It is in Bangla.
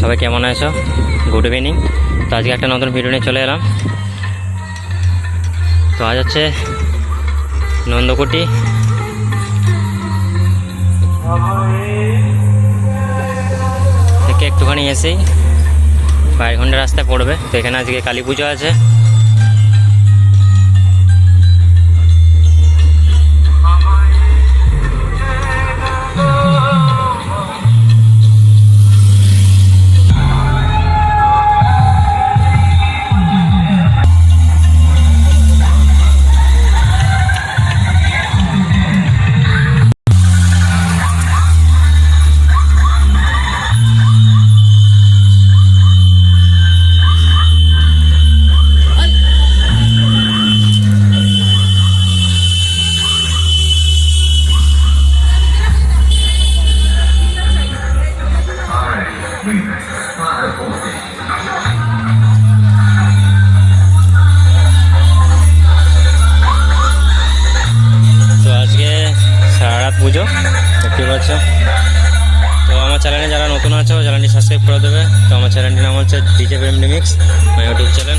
সবাই কেমন আছো? গুড ইভিনিং তো আজকে একটা নতুন ভিডিও নিয়ে চলে এলাম। তো আজ হচ্ছে নন্দকুটি। থেকে একটুখানি এসেই কয়েক ঘণ্টা রাস্তায় পড়বে। তো এখানে আজকে কালী পুজো আছে। পুজো দেখতে পাচ্ছ। তো আমার চ্যানেলে যারা নতুন আছো চ্যানেলটি সাবস্ক্রাইব করে দেবে। তো আমার চ্যানেলটির নাম হচ্ছে ডিজে প্রেম মিক্স আমার YouTube channel